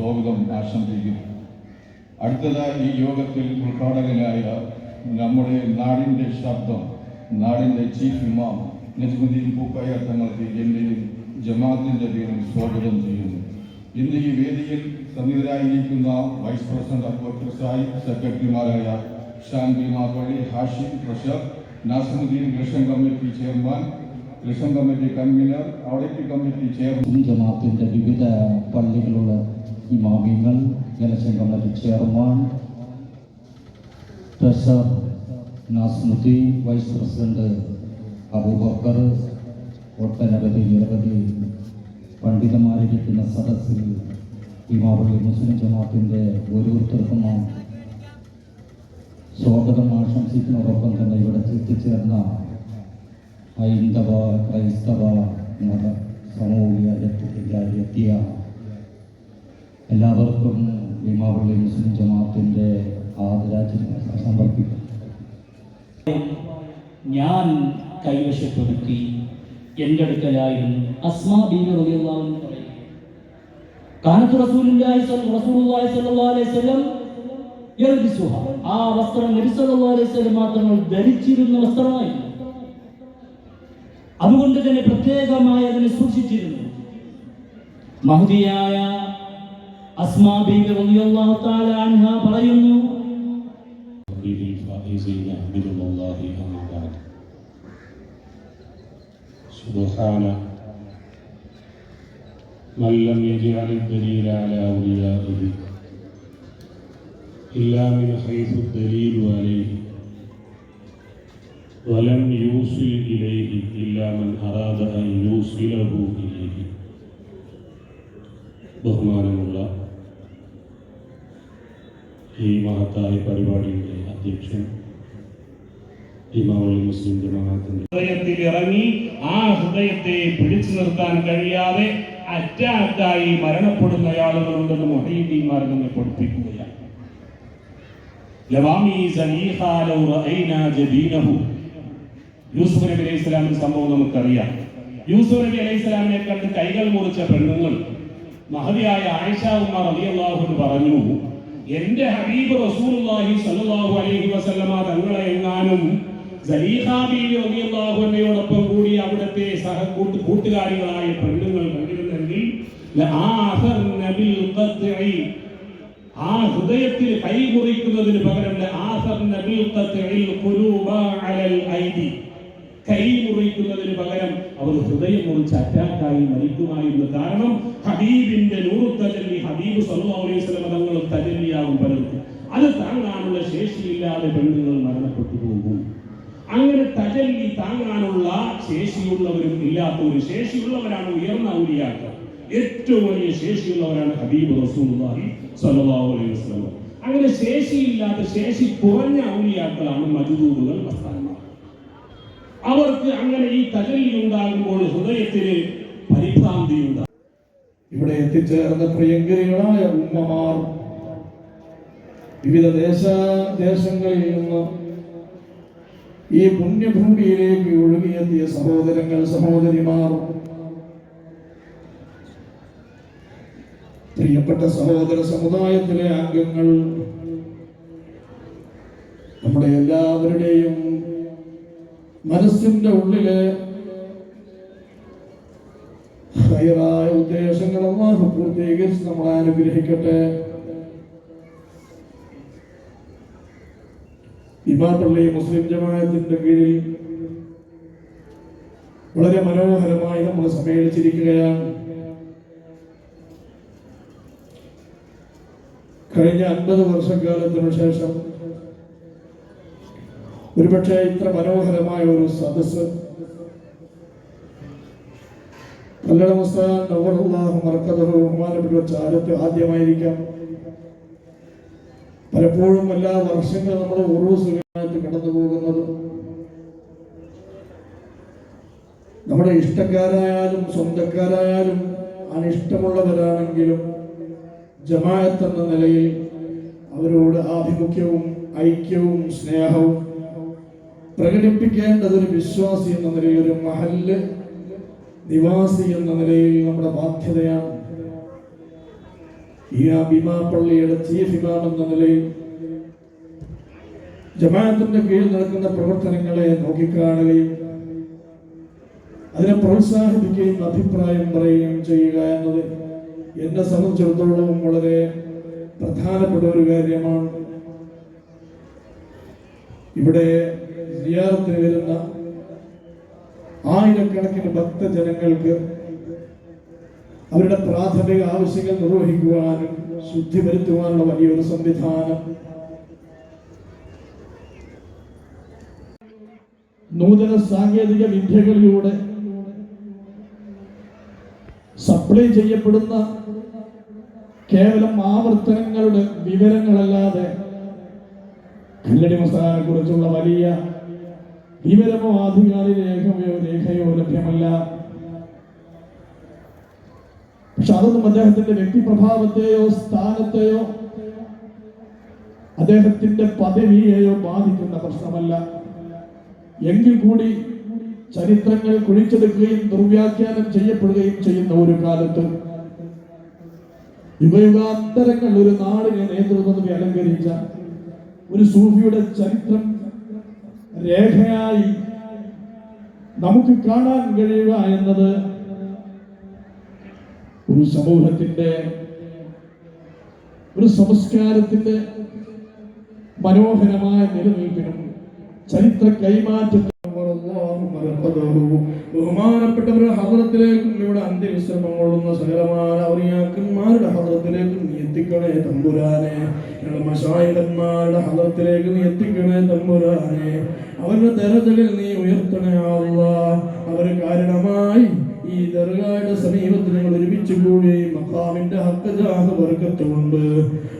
സ്വാഗതം ആശംസിക്കുന്നു. അടുത്തതായി ഈ യോഗത്തിൽ ഉദ്ഘാടകനായ നമ്മുടെ നാടിന്റെ ശബ്ദം നാടിന്റെ ചീഫ് ഇമാം നജ്മുദ്ദീൻ പൂക്കായ തങ്ങൾക്ക് എന്റെയും ജമാഅത്തിന്റെ പേരിൽ സ്വാഗതം ചെയ്യുന്നു. ഇന്ന് ഈ വേദിയിൽ സന്നിധരായിരിക്കുന്ന വൈസ് പ്രസിഡന്റ് അക്ബർ സാഹിബ് സെക്രട്ടറിമാരായ Shan Beemapally Hashim treasurer Nasimuddin election committee chairman election committee convener audit committee chairman. ജമാഅത്തിന്റെ വിവിധ പള്ളികളുള്ള ഇമാമിയങ്ങൾ election committee chairman treasurer Nasimuddin vice president Abubakar ഒട്ടനവധി നിരവധി പണ്ഡിതന്മാരിരിക്കുന്ന സദസ്സിൽ ഇമാവള്ളി മുസ്ലിം ജമാഅത്തിന്റെ ഓരോരുത്തർക്കും സ്വാഗതം ആശംസിക്കുന്നതോടൊപ്പം തന്നെ ഇവിടെ എത്തിച്ചേർന്ന ഹൈന്ദവ ക്രൈസ്തവ മത സാമൂഹിക എത്തിയ എല്ലാവർക്കും ഭീമാപള്ളി മുസ്ലിം ജമാഅത്തിന്റെ ആദരാജ്ഞ സമർപ്പിക്കും. ഞാൻ കൈവശപ്പെടുത്തി എന്റെ അടുക്കലായിരുന്നു അസ്മാ റളിയല്ലാഹു പറയുന്നു റസൂലുള്ളാഹി റസൂലുള്ളാഹി അലൈഹി വസല്ലം. ആ നബി അലൈഹി വസല്ലം ധരിച്ചിരുന്ന വസ്ത്രമായിരുന്നു അതുകൊണ്ട് തന്നെ പ്രത്യേകമായി അതിനെ സൂക്ഷിച്ചിരുന്നു. മഹതിയായ അസ്മാ ബീവി റളിയല്ലാഹു തആല അൻഹ പറയുന്നു به الفائزين برضا الله أما بعد سبحانه من لم يجعل الدليل على أوليائه إلا من حيث الدليل عليه ولم يوصل إليه إلا من أراد أن يوصله إليه ബഹുമാനമുള്ള മഹത്തായ പരിപാടിയുടെ അധ്യക്ഷൻ മുസ്ലിം ഇറങ്ങി ആ ഹൃദയത്തെ പിടിച്ചു നിർത്താൻ കഴിയാതെ അറ്റാക്കായി മരണപ്പെടുന്ന ആളുകളുണ്ടെന്ന് മൊഹീദ്ദീൻമാർ നമ്മെ പഠിപ്പിക്കുകയാണ്. യൂസുഫ് നബി അലൈഹി സ്വലാമിന്റെ സംഭവം നമുക്കറിയാം. യൂസുഫ് നബി അലൈഹി സ്വലാമിനെ കണ്ട് കൈകൾ മുറിച്ച പെണ്ണുങ്ങൾ മഹതിയായ ആയിഷ ഉമ്മ റളിയല്ലാഹു അൻഹ പറഞ്ഞു എന്റെ ഹബീബ് റസൂലുള്ളാഹി സ്വല്ലല്ലാഹു അലൈഹി വസല്ലമ തങ്ങളെ എങ്ങാനും അൻഹയോടൊപ്പം കൂടി അവിടുത്തെ സഹകൂട്ട് കൂട്ടുകാരികളായ പെണ്ണുങ്ങൾ കണ്ടിരുന്നെങ്കിൽ ആ ഹൃദയത്തിൽ കൈ കുറിക്കുന്നതിന് പകരം കൈ മുറിക്കുന്നതിന് പകരം അവർ ഹൃദയം മുറിച്ച് അറ്റാക്കായി മരിക്കുമായിരുന്നു കാരണം ഹബീബിന്റെ നൂറു തജല്ലി ഹബീബ് വസല്ലം തങ്ങൾ തജല്ലിയാകും പലർക്കും. അത് താങ്ങാനുള്ള ശേഷിയില്ലാതെ പെണ്ണുങ്ങൾ മരണപ്പെട്ടു പോകും. അങ്ങനെ തജല്ലി താങ്ങാനുള്ള ശേഷിയുള്ളവരും ഇല്ലാത്തവരും ശേഷിയുള്ളവരാണ് ഉയർന്ന ഔലിയാക്കൾ. ഏറ്റവും വലിയ ശേഷിയുള്ളവരാണ് ഹബീബ് റസൂലി സ്വല്ലല്ലാഹു അലൈഹി വസല്ലം. അങ്ങനെ ശേഷിയില്ലാത്ത ശേഷി കുറഞ്ഞ ഔലിയാക്കളാണ് മജുദൂബുകൾ മസ്താന്മാർ അവർക്ക് അങ്ങനെ ഈ തകലി ഉണ്ടാകുമ്പോൾ ഹൃദയത്തിന് പരിഭ്രാന്തി ഉണ്ടാകും ഇവിടെ എത്തിച്ചേർന്ന പ്രിയങ്കരികളായ ഉമ്മമാർ വിവിധ ദേശ ദേശങ്ങളിൽ നിന്ന് ഈ പുണ്യഭൂമിയിലേക്ക് ഒഴുകിയെത്തിയ സഹോദരങ്ങൾ സഹോദരിമാർ പ്രിയപ്പെട്ട സഹോദര സമുദായത്തിലെ അംഗങ്ങൾ നമ്മുടെ എല്ലാവരുടെയും മനസ്സിന്റെ ഉള്ളിലെ ഹൈറായ ഉദ്ദേശങ്ങൾ പൂർത്തീകരിച്ച് നമ്മളെ അനുഗ്രഹിക്കട്ടെ. ഇമാപള്ളി മുസ്ലിം ജമാഅത്തിന്റെ കീഴിൽ വളരെ മനോഹരമായി നമ്മൾ സമ്മേളിച്ചിരിക്കുകയാണ്. കഴിഞ്ഞ അൻപത് വർഷക്കാലത്തിനു ശേഷം ഒരുപക്ഷെ ഇത്ര മനോഹരമായ ഒരു സദസ് കല്ലട മുസ്താൻ മറക്കതഹു ബഹുമാനപ്പെട്ട ചാരത്ത് ആദ്യമായിരിക്കാം. പലപ്പോഴും എല്ലാ വർഷങ്ങളും നമ്മൾ ഉറൂസുകളായിട്ട് കടന്നു പോകുന്നത് നമ്മുടെ ഇഷ്ടക്കാരായാലും സ്വന്തക്കാരായാലും അനിഷ്ടമുള്ളവരാണെങ്കിലും ജമാഅത്ത് എന്ന നിലയിൽ അവരോട് ആഭിമുഖ്യവും ഐക്യവും സ്നേഹവും പ്രകടിപ്പിക്കേണ്ടത് ഒരു വിശ്വാസി എന്ന നിലയിൽ ഒരു മഹല്ല് നിവാസി എന്ന നിലയിൽ നമ്മുടെ ബാധ്യതയാണ്. ഈ അഭിമാ പള്ളിയുടെ ചീഫ് ഇമാം എന്ന നിലയിൽ ജമാഅത്തിന്റെ കീഴിൽ നടക്കുന്ന പ്രവർത്തനങ്ങളെ നോക്കിക്കാണുകയും അതിനെ പ്രോത്സാഹിപ്പിക്കുകയും അഭിപ്രായം പറയുകയും ചെയ്യുക എന്നത് എന്നെ സംബന്ധിച്ചിടത്തോളം വളരെ പ്രധാനപ്പെട്ട ഒരു കാര്യമാണ്. ഇവിടെ സിയാറത്തിന് വരുന്ന ആയിരക്കണക്കിന് ഭക്തജനങ്ങൾക്ക് അവരുടെ പ്രാഥമിക ആവശ്യങ്ങൾ നിർവഹിക്കുവാനും ശുദ്ധി വരുത്തുവാനുള്ള വലിയൊരു സംവിധാനം. നൂതന സാങ്കേതിക വിദ്യകളിലൂടെ സപ്ലൈ ചെയ്യപ്പെടുന്ന കേവലം ആവർത്തനങ്ങളുടെ വിവരങ്ങളല്ലാതെ കല്ലടി മസാലയെ കുറിച്ചുള്ള വലിയ വിവരമോ ആധികാരിക രേഖയോ രേഖയോ ലഭ്യമല്ല. പക്ഷെ അതൊന്നും അദ്ദേഹത്തിന്റെ വ്യക്തിപ്രഭാവത്തെയോ സ്ഥാനത്തെയോ അദ്ദേഹത്തിന്റെ പദവിയെയോ ബാധിക്കുന്ന പ്രശ്നമല്ല. എങ്കിൽ കൂടി ചരിത്രങ്ങൾ കുഴിച്ചെടുക്കുകയും ദുർവ്യാഖ്യാനം ചെയ്യപ്പെടുകയും ചെയ്യുന്ന ഒരു കാലത്ത് യുഗയുഗാന്തരങ്ങൾ ഒരു നാടിനെ നേതൃത്വത്തിൽ അലങ്കരിച്ച ഒരു സൂഫിയുടെ ചരിത്രം രേഖയായി നമുക്ക് കാണാൻ കഴിയുക എന്നത് ഒരു സമൂഹത്തിന്റെ ഒരു സംസ്കാരത്തിന്റെ മനോഹരമായ നിലനിൽപ്പിനും ചരിത്ര കൈമാറ്റത്തിനും ബഹുമാനപ്പെട്ടവരുടെ ഹദ്രത്തിലേക്കും ഇവിടെ അന്ത്യവിശ്രമം കൊള്ളുന്ന സകലമായ ഔലിയാക്കന്മാരുടെ ഹദ്രത്തിലേക്കും നീ എത്തിക്കണേ തമ്പുരാനെ. ഞങ്ങളുടെ മഷായിടന്മാരുടെ ഹദ്രത്തിലേക്ക് നീ എത്തിക്കണേ തമ്പുരാനെ. അവരുടെ ദരജകളിൽ നീ ഉയർത്തണേ അല്ലാ അവർ കാരണമായി ഈ ദർഗായുടെ സമീപത്ത് ഞങ്ങൾ ഒരുമിച്ച് കൂടി മക്കാവിന്റെ ഹക്കജാഹ് വർക്കത്തുകൊണ്ട്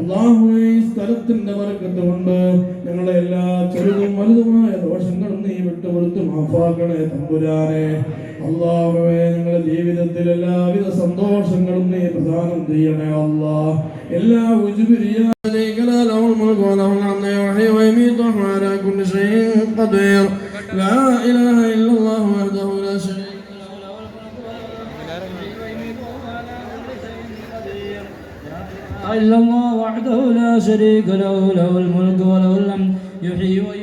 അള്ളാഹുവെ ഈ സ്ഥലത്തിന്റെ വർക്കത്തുകൊണ്ട് ഞങ്ങളെ എല്ലാ ചെറുതും വലുതുമായ ദോഷങ്ങളും നീ വിട്ടുകൊടുത്ത് മാഫാക്കണേ തമ്പുരാനെ. അള്ളാഹുവെ ഞങ്ങളുടെ ജീവിതത്തിൽ എല്ലാവിധ സന്തോഷങ്ങളും നീ പ്രദാനം ചെയ്യണേ അല്ലാ എല്ലാ ഉജുബിരിയ شريك له له الملك وله الحمد يحيي ويميت وهو على كل شيء قدير لا اله الا الله وحده لا شريك إلا الله وحده لا شريك له له الملك وله الحمد يحيي ويميت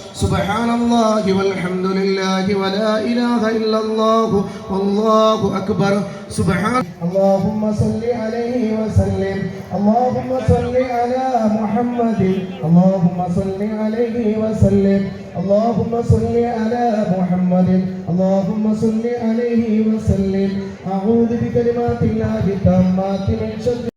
سبحان الله والحمد لله ولا إله إلا الله والله أكبر. سبحان اللهم صل عليه وسلم. اللهم صل على محمد. اللهم صل عليه وسلم. اللهم صل على محمد. اللهم صل عليه وسلم. أعوذ بكلمات الله التامات من شر